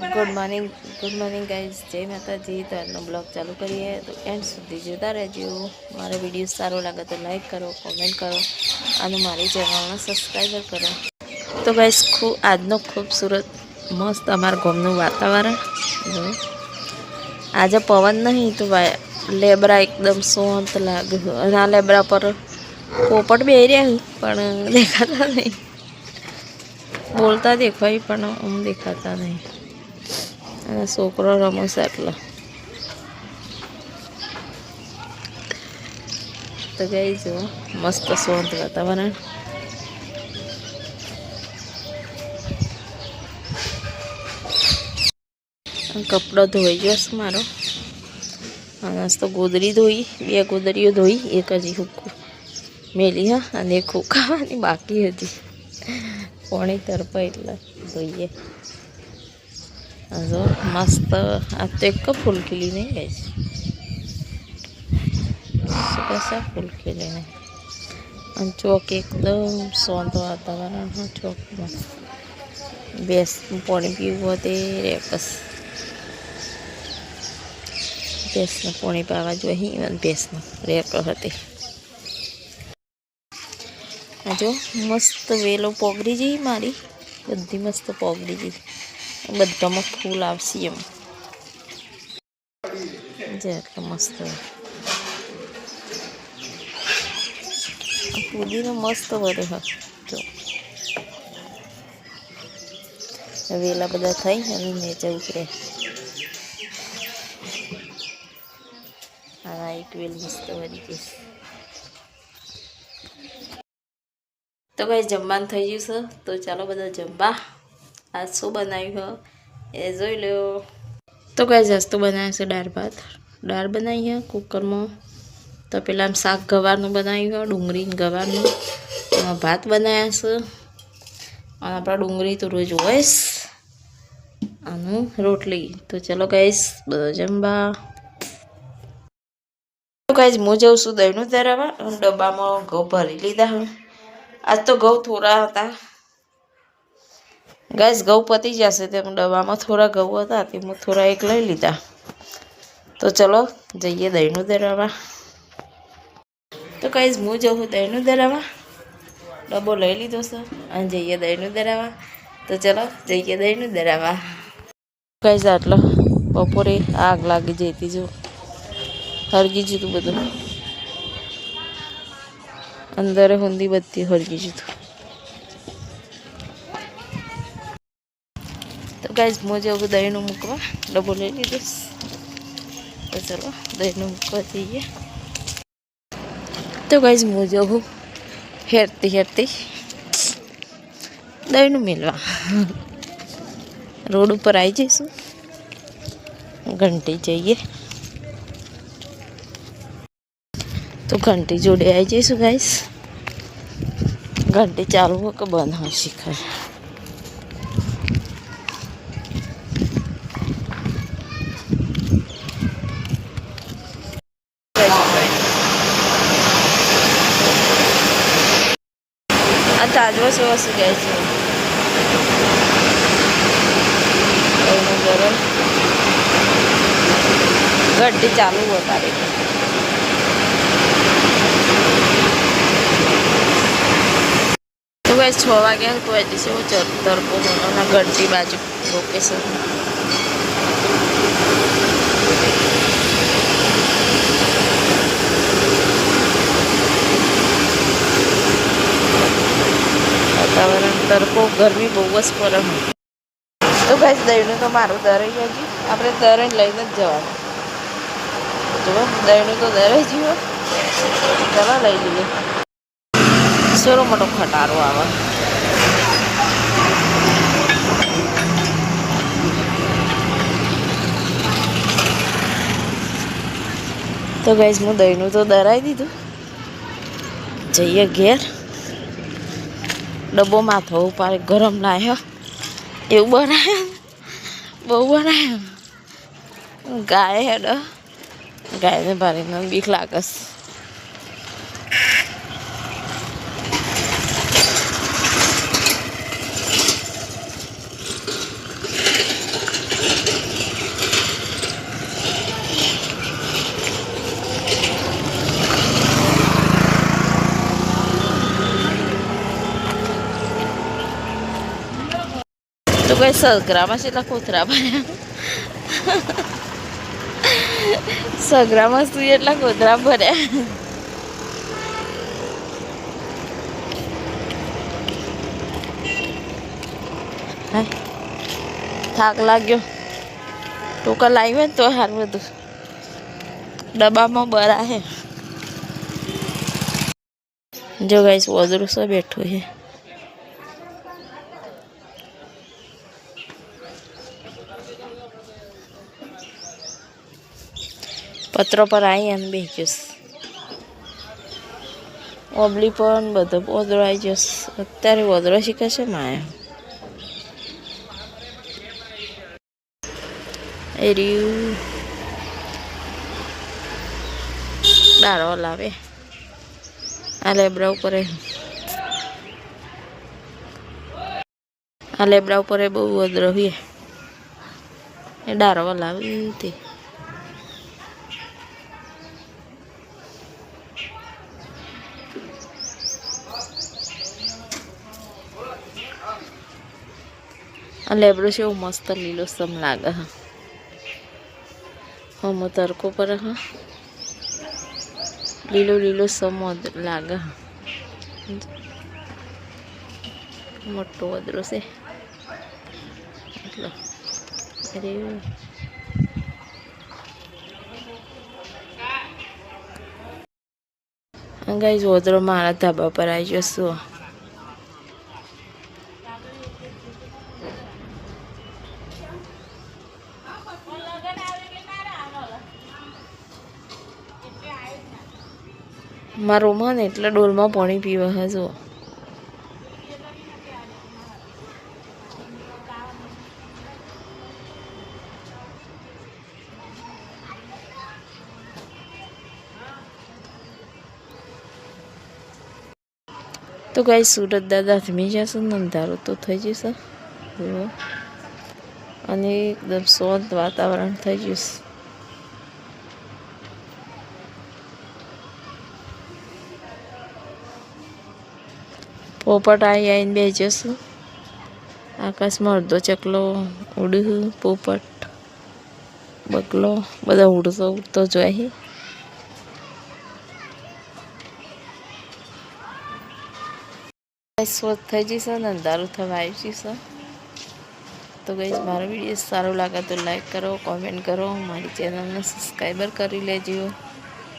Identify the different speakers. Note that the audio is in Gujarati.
Speaker 1: Good morning good morning guys Jai Mataji. તો આજનો બ્લોગ ચાલુ કરીએ. તો એન્ડ સુધી જોતા રહેજો. મારો વીડિયો સારો લાગે તો લાઈક કરો, કોમેન્ટ કરો અને મારી ચેનલને સબસ્ક્રાઈબર કરો. તો ગાઈઝ ખૂબ આજનો ખૂબસૂરત, મસ્ત અમારા ગામનું વાતાવરણ. આજે પવન નહીં, તો લેબરા એકદમ શાંત લાગે. અને આ લેબરા પર પોપટ બે રહ્યા પણ દેખાતા નહીં. બોલતા દેખાય, પણ આમ દેખાતા નહીં. અને છોકરો રમશે એટલે. તો ગઈ જો મસ્ત શાંત વાતાવરણ. કપડો ધોઈ ગયો છે મારો. અને આજ તો ગોદરી ધોઈ, બે ગોદરીઓ ધોઈ, એક હજી હુક્કું મેલી, હા, અને એક હુકાવાની બાકી હતી. પોણી તરફ એટલે ધોઈએ. જો, મસ્ત. આ તો એક ફૂલ ખીલી નહીં ગઈ કશા ફૂલ ખીલી નહીં અને ચોક એકદમ શાંત વાતાવરણ, હા, ચોકમાં. બેસ, પાણી પીવું તે રેકસ ભેંસને પાણી પાવા જોઈએ અને ભેંસને રેક હતી. આ જો, મસ્ત વેલો પોગરી જઈ મારી. બધી મસ્ત પોગરી જઈ બધામાં ફૂલ આવશે એમ. જે એટલે મસ્ત. પુદીનો મસ્ત વરે જો. વેલા બધા થઈ અને નીચે ઉતરે. આ વેલ મસ્ત વરી જઈશ તો કઈ જમવાનું થઈ ગયું છે. તો ચાલો બધા જમવા. આજ શું બનાવ્યું, હ? એ જોઈ લો. તો કઈ જસ્તું બનાવ્યું છે દાળ ભાત. દાળ બનાવી છે કુકરમાં. તો પેલા આમ શાક ગવારનું બનાવ્યું છે ડુંગળી ને ગવારનું. એમાં ભાત બનાવ્યા છે. અને આપણા ડુંગળી તો રોજ હોઈશ આનું રોટલી. તો ચલો કહીશ બધો જમવા. તો કહીશ હું જાઉં છું દહીંનું ધરાવવા ડબ્બામાં ઘઉં ભરી લીધા આજ તો ઘઉં થોડા હતા. ગાઈસ, ઘઉં પતી જશે તેમ ડબ્બામાં થોડા ઘઉં હતા, તે હું થોડા એક લઈ લીધા. તો ચલો, જઈએ દહીંનું ધરાવવા તો કહીશ હું જઉં દહીંનું ધરાવવા ડબ્બો લઈ લીધો છે અને જઈએ દહીંનું ધરાવવા તો ચલો, જઈએ દહીંનું દરાવા. કહીશ આટલો બપોરે આગ લાગી જતી જો. હરગી જતું બધું. અંદરે હુંદી બધી હરગી જતું. ગાઈઝ મોજે હવે દહીંનું મૂકવા ડબ્બો લઈ લીધો. તો ચલો, દહીંનું મૂકવા જઈએ. તો ગાઈઝ હું જવું હેરતી હેરતી દહીંનું મેળવા રોડ ઉપર આવી જઈશું. ઘંટી જઈએ. તો ઘંટી જોડે આવી જઈશું ગાઈસ ઘંટી ચાલુ હોય કે બંધ હોય શિખર આ તાજવો છે વસ્તુ જાય છે એનું ગરમ ઘંટી ચાલુ હોય તારી તો ભાઈ છ વાગ્યા તો હજી શું તરકો અને ઘંટી બાજુ લોકેશન તરકો ગરમી બહુ જ પરમ તો ભાઈ દહીંનું તો મારું દરાઈ હજી. આપણે દરણ લઈને જ જવાનું. જુઓ, દહીંનું તો દરાઈ જીવો ચલો લઈ લઈએ. સોરો મોટો ખટારો આવે. તો ગાઈઝ હું દહીંનું તો દરાઈ દીધું. જઈએ ઘેર. ડબ્બો થવું પાડે, ગરમ લાયો એવું બનાવ્યો બહુ બનાવ્યો ગાય હેડ. ગાયને ભારીને બીક લાગસ તો કઈ સગરામાં છે એટલા કોથરા ભર્યા સગરામાં શું એટલા કોથરા ભર્યા હાય. થાક લાગ્યો ટોકા લાવ્યો ને તો સારું બધું ડબ્બામાં બરા હે જો ગાઈસ વદરું સો બેઠું છે પત્રો પર આવી અને બેસીશ ઓબલી પણ બધો ઓદરો આવી જશ અત્યારે ઓદરો શીખે છે માયા એ રહ્યું. દારો લાવે આ લેબડા ઉપર આ લેબડા ઉપર બહુ વદરો એ ડારો લાવી તે લેબડો છે એવું મસ્ત લીલો લાગે, હા. હમ તડકો પર હા. લીલો લીલો સમો લાગે, હા. મોટો વદરો છે. એટલો અરે. ગાઈઝ વદરો મારા ધાબા પર આવી જશો મારા મન એટલે ડોલમાં પાણી પીવા, હા તો ગાઈ સુરત દાદા થમી જશે ને અંધારો તો થઈ જશે અને એકદમ શાંત વાતાવરણ થઈ જશે પોપટ આવી આવીને બે જશું. આકાશમાં અડધો ચકલો ઉડ્યું, પોપટ બગલો બધા ઉડતો ઉડતો જોઈએ સ્વસ્થ થઈ જશે ને, અંધારું થવા આવી જશે તો ગઈ મારો વીડિયો સારો લાગે તો લાઈક કરો, કોમેન્ટ કરો, મારી ચેનલને સબસ્ક્રાઈબર કરી લેજો.